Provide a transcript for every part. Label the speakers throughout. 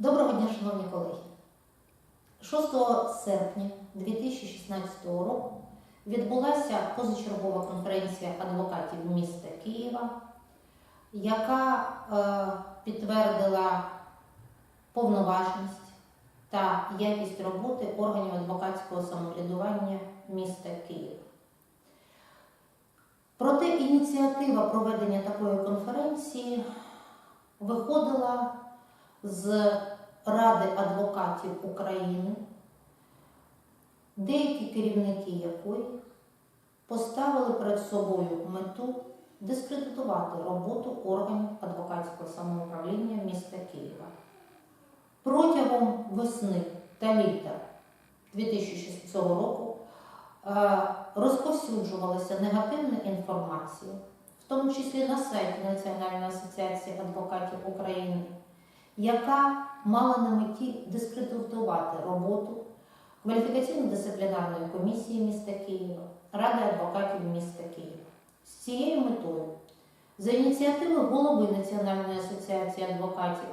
Speaker 1: Доброго дня, шановні колеги. 6 серпня 2016 року відбулася позачергова конференція адвокатів міста Києва, яка е, підтвердила повноважність та якість роботи органів адвокатського самоврядування міста Києва. Проте ініціатива проведення такої конференції виходила з Ради адвокатів України, деякі керівники якої поставили перед собою мету дискредитувати роботу органів адвокатського самоуправління міста Києва. Протягом весни та літа 2006 року е, розповсюджувалася негативна інформація, в тому числі на сайті Національної асоціації адвокатів України, яка мала на меті дискредитувати роботу кваліфікаційно-дисциплінарної комісії міста Києва, Ради адвокатів міста Києва. З цією метою за ініціативи голови Національної асоціації адвокатів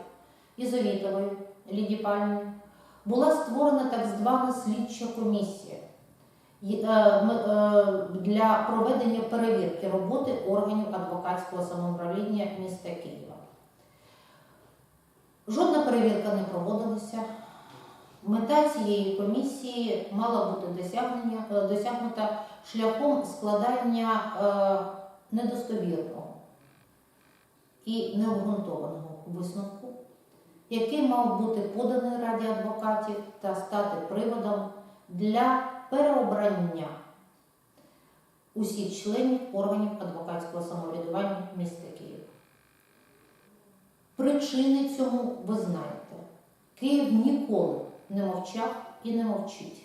Speaker 1: Ізовітової Ліді Пальмі була створена так звана слідча комісія е, е, для проведення перевірки роботи органів адвокатського самоуправління міста Києва. Жодна перевірка не проводилася. Мета цієї комісії мала бути е, досягнута шляхом складання е, недостовірного і необґрунтованого висновку, який мав бути поданий Раді адвокатів та стати приводом для переобрання усіх членів органів адвокатського самоврядування міста. Причини цьому ви знаєте. Київ ніколи не мовчав і не мовчить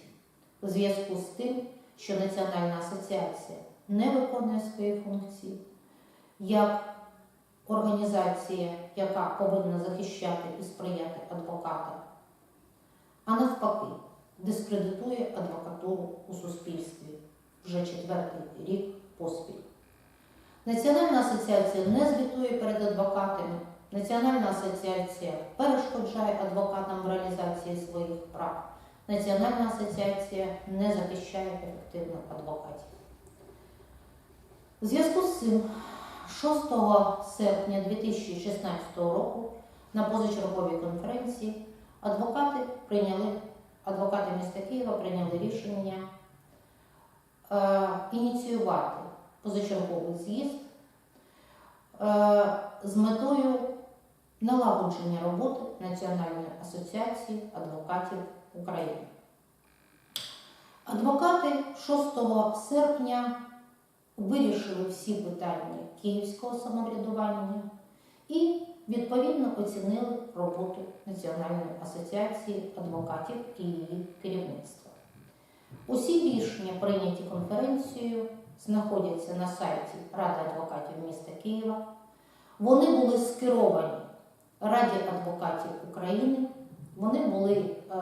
Speaker 1: у зв'язку з тим, що Національна асоціація не виконує свої функції як організація, яка повинна захищати і сприяти адвокатам, а навпаки, дискредитує адвокатуру у суспільстві вже четвертий рік поспіль. Національна асоціація не звітує перед адвокатами. Національна асоціація перешкоджає адвокатам в реалізації своїх прав. Національна асоціація не захищає ефективно адвокатів. У зв'язку з цим 6 серпня 2016 року на позачерговій конференції адвокати прийняли, адвокати міста Києва прийняли рішення е, ініціювати позачерговий з'їзд е, з метою налагодження роботи Національної асоціації адвокатів України. Адвокати 6 серпня вирішили всі питання київського самоврядування і відповідно оцінили роботу Національної асоціації адвокатів і її керівництва. Усі рішення, прийняті конференцією, знаходяться на сайті Ради адвокатів міста Києва. Вони були скеровані Раді адвокатів України, вони були е,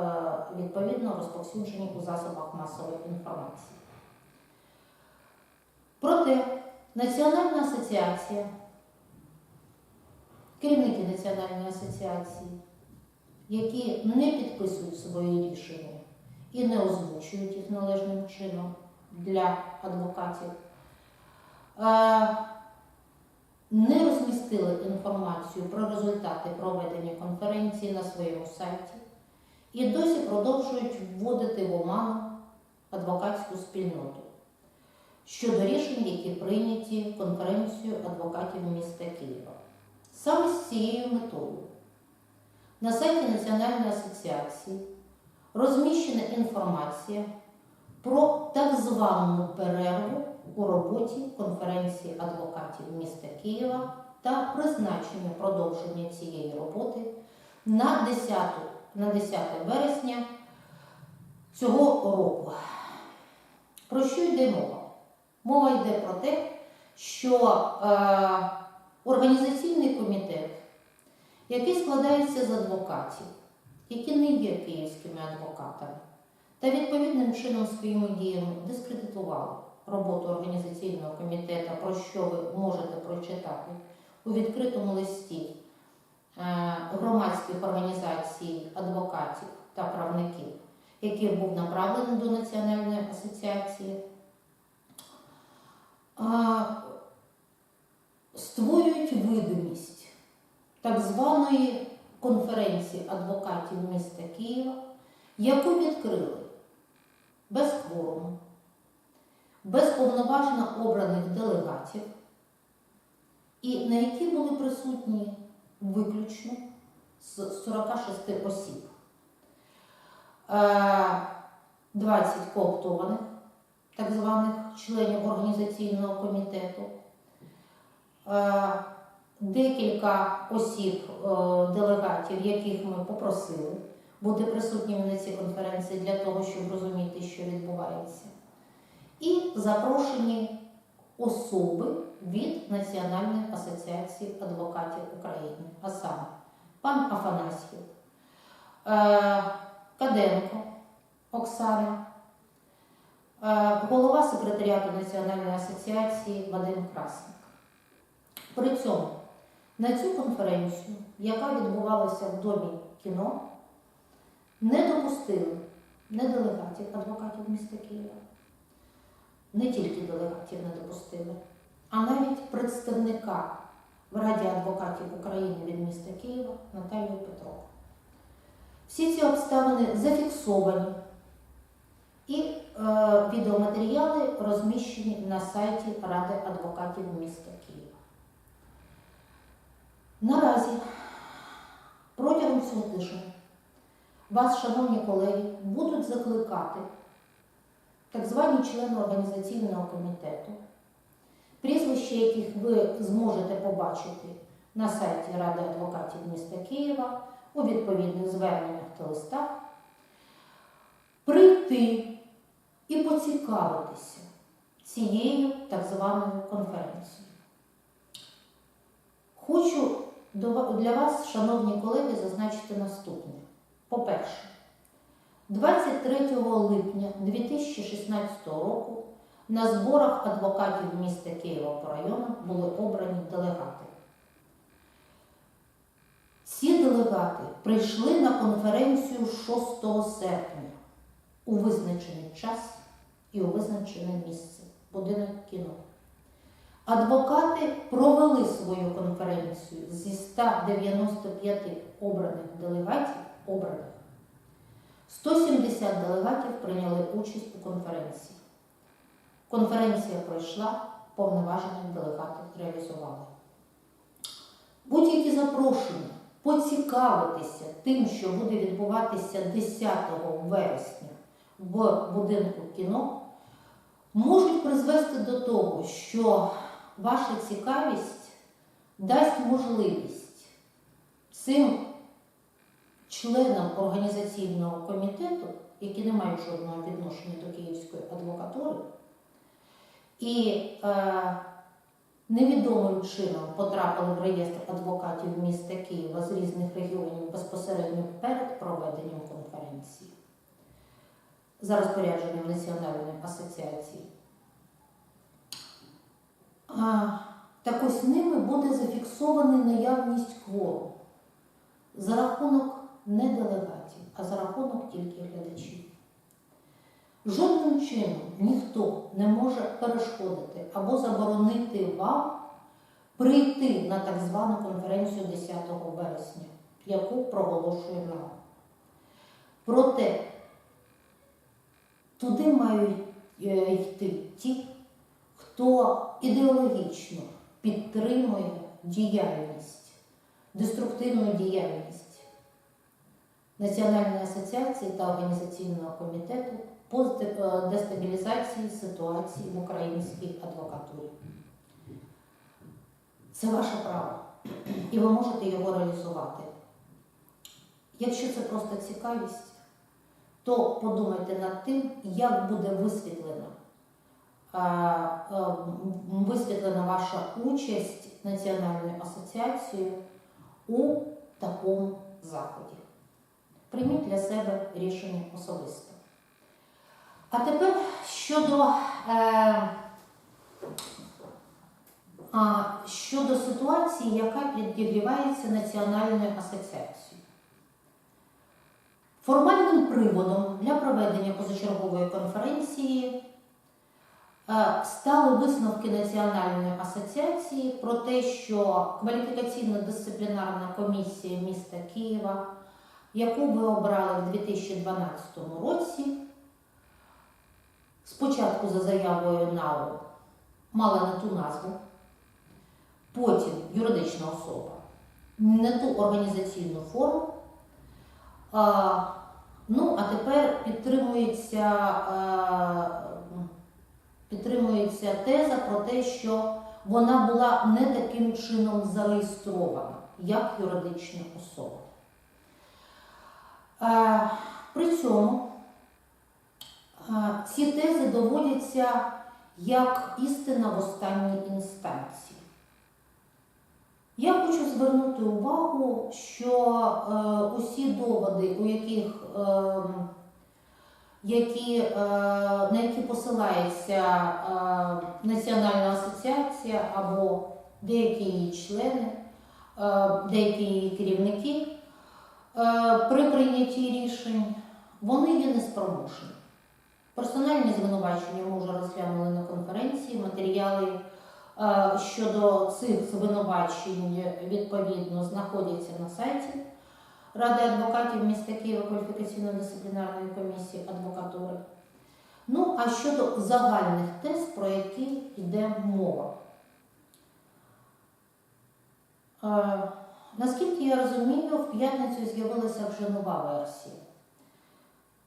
Speaker 1: відповідно розповсюджені у засобах масової інформації. Проте Національна асоціація, керівники Національної асоціації, які не підписують свої рішення і не озвучують їх належним чином для адвокатів, е, не розмістили інформацію про результати проведення конференції на своєму сайті і досі продовжують вводити в оману адвокатську спільноту щодо рішень, які прийняті конференцією адвокатів міста Києва. Саме з цією метою на сайті Національної асоціації розміщена інформація про так звану перерву у роботі конференції адвокатів міста Києва та призначення продовження цієї роботи на 10, на 10 вересня цього року. Про що йде мова? Мова йде про те, що е, організаційний комітет, який складається з адвокатів, які не є київськими адвокатами, та відповідним чином своїми діями дискредитували роботу організаційного комітету, про що ви можете прочитати у відкритому листі громадських організацій, адвокатів та правників, який був направлений до Національної асоціації, створюють видимість так званої конференції адвокатів міста Києва, яку відкрили без кворуму, без повноважно обраних делегатів, і на якій були присутні виключно з 46 осіб. Е, 20 кооптованих, так званих членів організаційного комітету, Е, декілька осіб, е, делегатів, яких ми попросили бути присутніми на цій конференції для того, щоб розуміти, що відбувається, і запрошені особи від Національної асоціації адвокатів України, а саме пан Афанасьєв, е, Каденко Оксана, е, голова секретаріату Національної асоціації Вадим Красник. При цьому на цю конференцію, яка відбувалася в Домі кіно, не допустили не делегатів адвокатів міста Києва, не тільки делегатів не допустили, а навіть представника в Раді адвокатів України від міста Києва Наталію Петрову. Всі ці обставини зафіксовані і е, відеоматеріали розміщені на сайті Ради адвокатів міста Києва. Наразі протягом цього тижня вас, шановні колеги, будуть закликати так звані члени організаційного комітету, прізвища яких ви зможете побачити на сайті Ради адвокатів міста Києва у відповідних зверненнях та листах, прийти і поцікавитися цією так званою конференцією. Хочу для вас, шановні колеги, зазначити наступне. По-перше, 23 липня 2016 року на зборах адвокатів міста Києва по районам були обрані делегати. Ці делегати прийшли на конференцію 6 серпня у визначений час і у визначене місце будинок кіно. Адвокати провели свою конференцію зі 195 обраних делегатів обраних. 170 делегатів прийняли участь у конференції. Конференція пройшла, повноваження делегати реалізували. Будь-які запрошення поцікавитися тим, що буде відбуватися 10 вересня в будинку кіно, можуть призвести до того, що ваша цікавість дасть можливість цим членам організаційного комітету, які не мають жодного відношення до Київської адвокатури, і е, невідомим чином потрапили в реєстр адвокатів міста Києва з різних регіонів безпосередньо перед проведенням конференції за розпорядженням Національної асоціації. А, так ось ними буде зафіксована наявність кворуму за рахунок не делегатів, а за рахунок тільки глядачів. Жодним чином ніхто не може перешкодити або заборонити вам прийти на так звану конференцію 10 вересня, яку проголошує РАО. Проте туди мають е, йти ті, хто ідеологічно підтримує діяльність, деструктивну діяльність Національної асоціації та організаційного комітету по е, дестабілізації ситуації в українській адвокатурі. Це ваше право, і ви можете його реалізувати. Якщо це просто цікавість, то подумайте над тим, як буде висвітлена, е, е, висвітлена ваша участь Національною асоціацією у такому заході. Прийміть для себе рішення особисто. А тепер щодо е, щодо ситуації, яка підігрівається Національною асоціацією. Формальним приводом для проведення позачергової конференції е, стали висновки Національної асоціації про те, що кваліфікаційно-дисциплінарна комісія міста Києва, яку ви обрали в 2012 році, спочатку за заявою НАУ мала не ту назву, потім юридична особа, не ту організаційну форму. А, ну, а тепер підтримується, а, підтримується теза про те, що вона була не таким чином зареєстрована, як юридична особа. А, при цьому ці тези доводяться як істина в останній інстанції. Я хочу звернути увагу, що е, усі доводи, у яких, е, які, е, на які посилається е, Національна асоціація або деякі її члени, е, деякі її керівники е, при прийнятті рішень, вони є неспроможні. Персональні звинувачення ми вже розглянули на конференції, матеріали е, щодо цих звинувачень відповідно знаходяться на сайті Ради адвокатів міста Києва кваліфікаційно-дисциплінарної комісії адвокатури. Ну, а щодо загальних тез, про які йде мова. Наскільки я розумію, в п'ятницю з'явилася вже нова версія.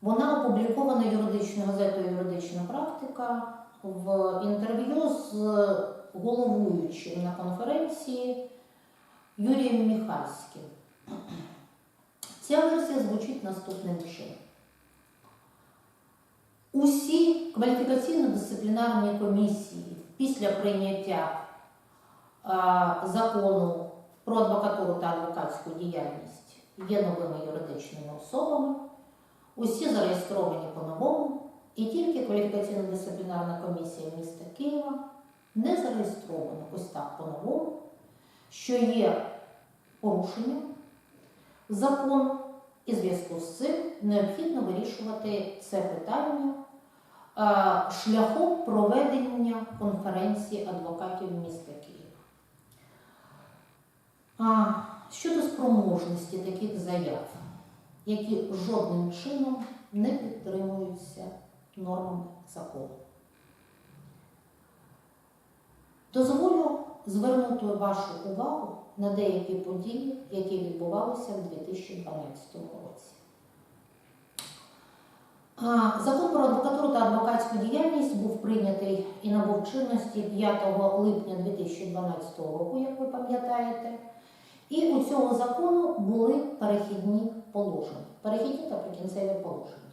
Speaker 1: Вона опублікована юридичною газетою Юридична практика в інтерв'ю з головуючим на конференції Юрієм Міхальським. Ця версія звучить наступним чином. Усі кваліфікаційно-дисциплінарні комісії після прийняття закону про адвокатуру та адвокатську діяльність є новими юридичними особами. Усі зареєстровані по-новому, і тільки кваліфікаційно-дисциплінарна комісія міста Києва не зареєстрована ось так по-новому, що є порушенням закону, і в зв'язку з цим необхідно вирішувати це питання е, шляхом проведення конференції адвокатів міста. А, Щодо спроможності таких заяв які жодним чином не підтримуються нормами закону. Дозволю звернути вашу увагу на деякі події, які відбувалися в 2012 році. Закон про адвокатуру та адвокатську діяльність був прийнятий і набув чинності 5 липня 2012 року, як ви пам'ятаєте. І у цього закону були перехідні положення, перехідні та прикінцеві положення.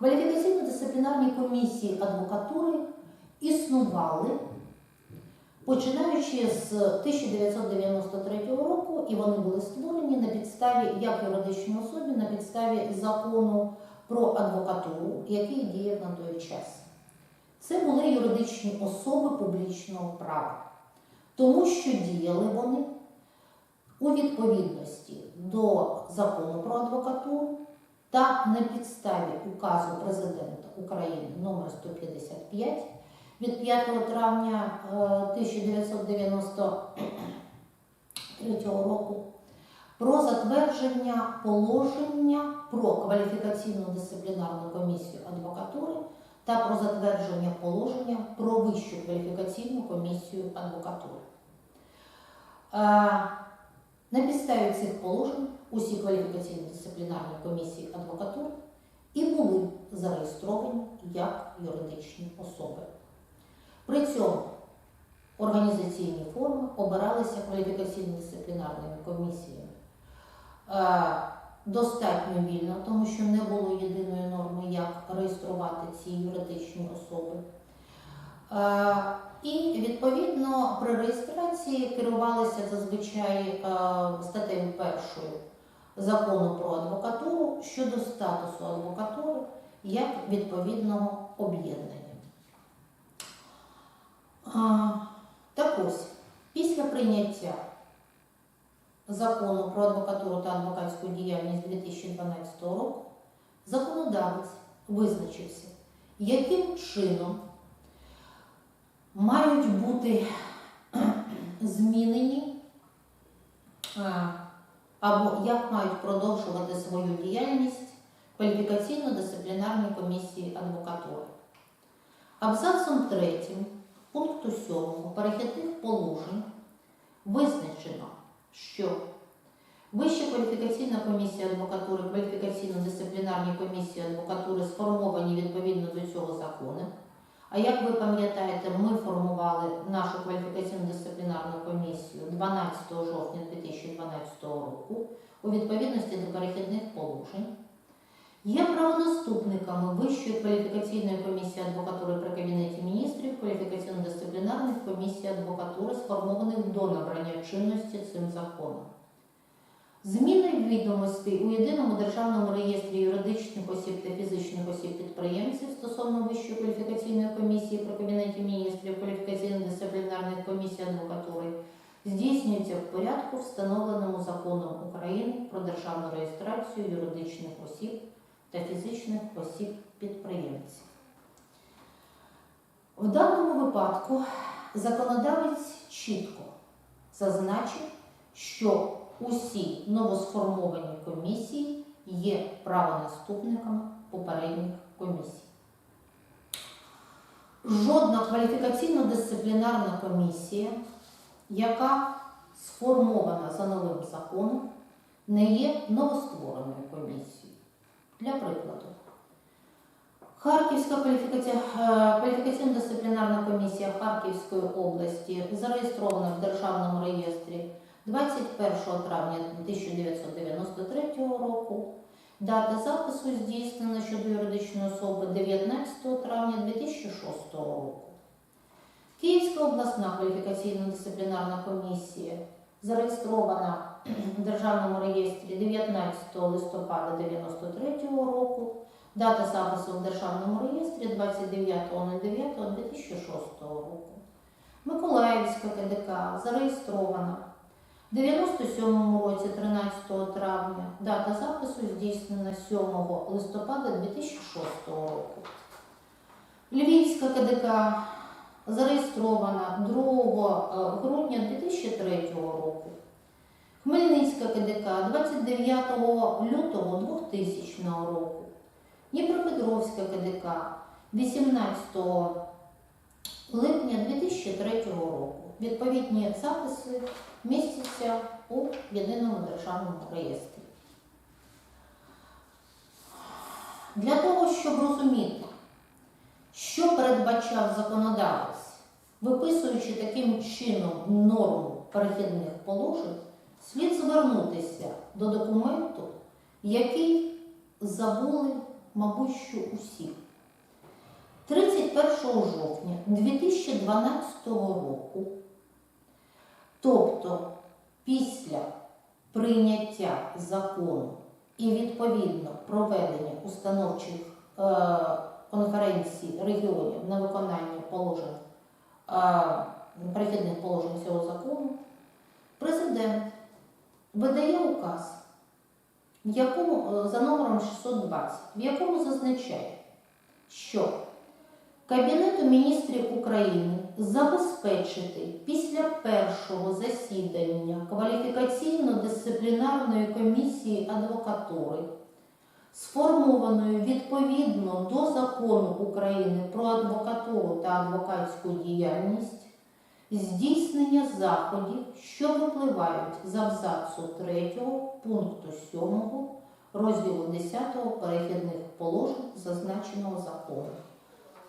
Speaker 1: Кваліфікаційно-дисциплінарні комісії адвокатури існували, починаючи з 1993 року, і вони були створені на підставі як юридичної особи, на підставі закону про адвокатуру, який діяв на той час. Це були юридичні особи публічного права, тому що діяли вони у відповідності до закону про адвокатуру та на підставі указу президента України номер 155 від 5 травня е, 1993 року про затвердження положення про кваліфікаційну дисциплінарну комісію адвокатури та про затвердження положення про вищу кваліфікаційну комісію адвокатури. Е, на підставі цих положень усі кваліфікаційно-дисциплінарні комісії адвокатури і були зареєстровані як юридичні особи. При цьому організаційні форми обиралися кваліфікаційно-дисциплінарними комісіями е, достатньо вільно, тому що не було єдиної норми, як реєструвати ці юридичні особи. І відповідно при реєстрації керувалися зазвичай е, статтею першою закону про адвокатуру щодо статусу адвокатури як відповідного об'єднання. Так ось, після прийняття закону про адвокатуру та адвокатську діяльність 2012 року законодавець визначився, яким чином мають бути змінені або як мають продовжувати свою діяльність кваліфікаційно-дисциплінарні комісії адвокатури. Абзацом 3 пункту 7 перехідних положень визначено, що Вища кваліфікаційна комісія адвокатури, кваліфікаційно-дисциплінарні комісії адвокатури сформовані відповідно до цього закону. А як ви пам'ятаєте, ми формували нашу кваліфікаційно-дисциплінарну комісію 12 жовтня 2012 року у відповідності до перехідних положень. Є правонаступниками Вищої кваліфікаційної комісії адвокатури при Кабінеті міністрів, кваліфікаційно-дисциплінарних комісій адвокатури, сформованих до набрання чинності цим законом. Зміни відомостей у єдиному державному реєстрі юридичних осіб та фізичних осіб підприємців стосовно Вищої кваліфікаційної комісії при Кабінеті міністрів кваліфікаційно-дисциплінарних комісій адвокатури здійснюється в порядку, встановленому законом України про державну реєстрацію юридичних осіб та фізичних осіб підприємців. В даному випадку законодавець чітко зазначив, що усі новосформовані комісії є правонаступниками попередніх комісій. Жодна кваліфікаційно-дисциплінарна комісія, яка сформована за новим законом, не є новоствореною комісією. Для прикладу, Харківська е, кваліфікаційно-дисциплінарна комісія Харківської області зареєстрована в Державному реєстрі 21 травня 1993 року. Дата запису здійснена щодо юридичної особи 19 травня 2006 року. Київська обласна кваліфікаційно-дисциплінарна комісія зареєстрована в Державному реєстрі 19 листопада 1993 року. Дата запису в Державному реєстрі 29.09.2006 року. Миколаївська КДК зареєстрована 97 році 13 травня. Дата запису здійснена 7 листопада 2006 року. Львівська КДК зареєстрована 2 грудня 2003 року. Хмельницька КДК 29 лютого 2000 року. Дніпропетровська КДК 18 липня 2003 року. Відповідні записи містяться у єдиному державному реєстрі. Для того, щоб розуміти, що передбачав законодавець, виписуючи таким чином норму перехідних положень, слід звернутися до документу, який забули, мабуть, що усі. 31 жовтня 2012 року, тобто після прийняття закону і відповідно проведення установчих е, конференцій регіонів на виконання положень е, перехідних положень цього закону, президент видає указ, в якому е, за номером 620, в якому зазначає, що Кабінету міністрів України забезпечити після першого засідання кваліфікаційно-дисциплінарної комісії адвокатури, сформованої відповідно до закону України про адвокатуру та адвокатську діяльність, здійснення заходів, що випливають з абзацу 3 пункту 7 розділу 10 перехідних положень зазначеного закону.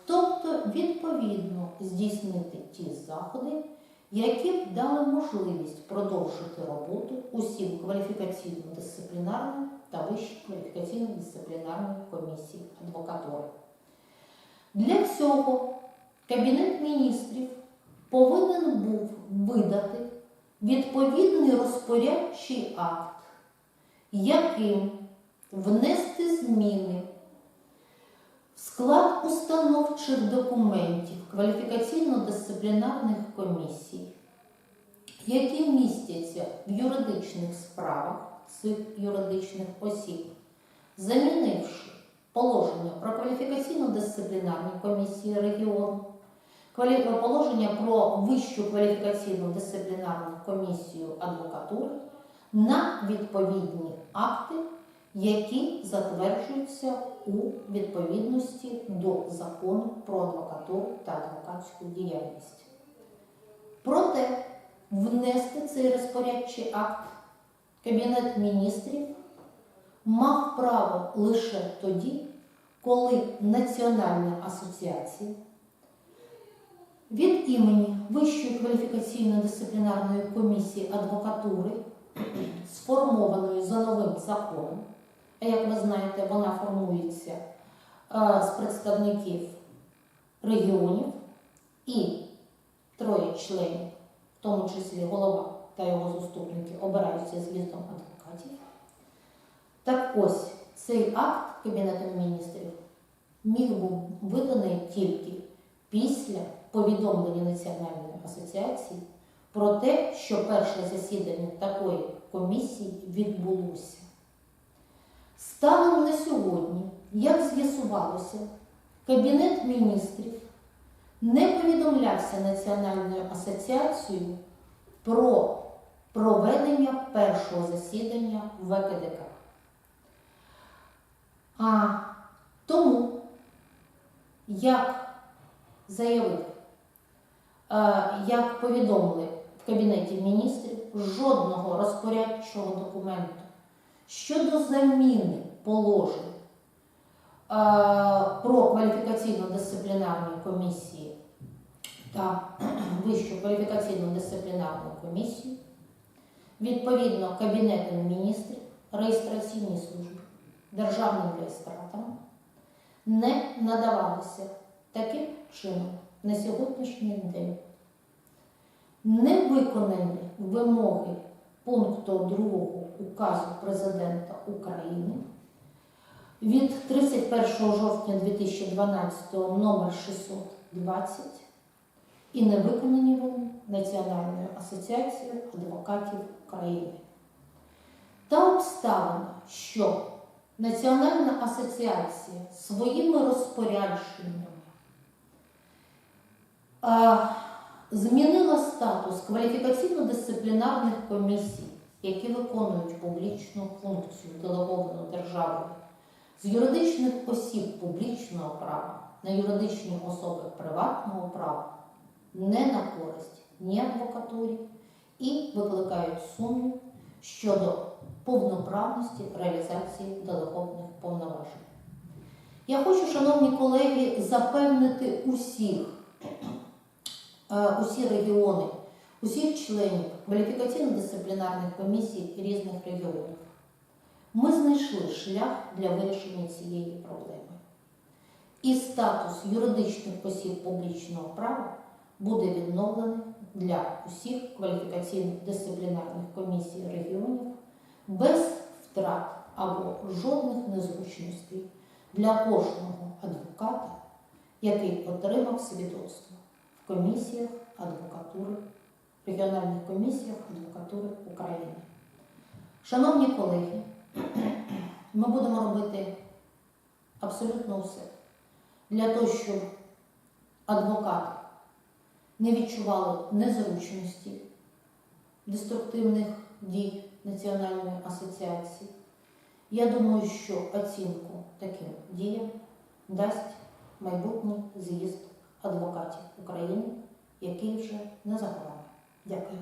Speaker 1: Тобто, відповідно, здійснити ті заходи, які б дали можливість продовжити роботу усім кваліфікаційно-дисциплінарним та вищим кваліфікаційно-дисциплінарним комісій адвокатури. Для цього Кабінет міністрів повинен був видати відповідний розпорядчий акт, яким внести зміни Склад установчих документів кваліфікаційно-дисциплінарних комісій, які містяться в юридичних справах цих юридичних осіб, замінивши положення про кваліфікаційно-дисциплінарні комісії регіону, положення про вищу кваліфікаційно-дисциплінарну комісію адвокатури на відповідні акти, які затверджуються у відповідності до закону про адвокатуру та адвокатську діяльність. Проте внести цей розпорядчий акт Кабінет міністрів мав право лише тоді, коли Національна асоціація від імені Вищої кваліфікаційно-дисциплінарної комісії адвокатури, сформованої за новим законом, як ви знаєте, вона формується е, з представників регіонів і троє членів, в тому числі голова та його заступники, обираються з'їздом адвокатів. Так ось цей акт Кабінетом міністрів міг був виданий тільки після повідомлення Національної асоціації про те, що перше засідання такої комісії відбулося. Станом на сьогодні, як з'ясувалося, Кабінет міністрів не повідомлявся Національною асоціацією про проведення першого засідання ВКДК. А тому, як заявив, е, як повідомили в Кабінеті міністрів, жодного розпорядчого документу щодо заміни положень е, про кваліфікаційно-дисциплінарні комісії та Вищу кваліфікаційно-дисциплінарну комісію відповідно Кабінетом міністрів, реєстраційній службі, державним реєстраторам не надавалися таким чином на сьогоднішній день. Не виконані вимоги пункту 2 указу Президента України від 31 жовтня 2012 номер 620 і не виконані вони Національною асоціацією адвокатів України. Та обставина, що Національна асоціація своїми розпорядженнями змінила статус кваліфікаційно-дисциплінарних комісій, які виконують публічну функцію делеговану державою з юридичних осіб публічного права на юридичні особи приватного права не на користь ні адвокатурі і викликають сумнів щодо повноправності реалізації делегованих повноважень. Я хочу, шановні колеги, запевнити усіх, е, усі регіони, усіх членів кваліфікаційно-дисциплінарних комісій різних регіонів. Ми знайшли шлях для вирішення цієї проблеми. І статус юридичних осіб публічного права буде відновлений для усіх кваліфікаційно-дисциплінарних комісій регіонів без втрат або жодних незручностей для кожного адвоката, який отримав свідоцтво в комісіях адвокатури, регіональних комісіях адвокатури України. Шановні колеги, ми будемо робити абсолютно все для того, щоб адвокати не відчували незручності деструктивних дій Національної асоціації. Я думаю, що оцінку таким діям дасть майбутній з'їзд адвокатів України, який вже не за горами. Дякую.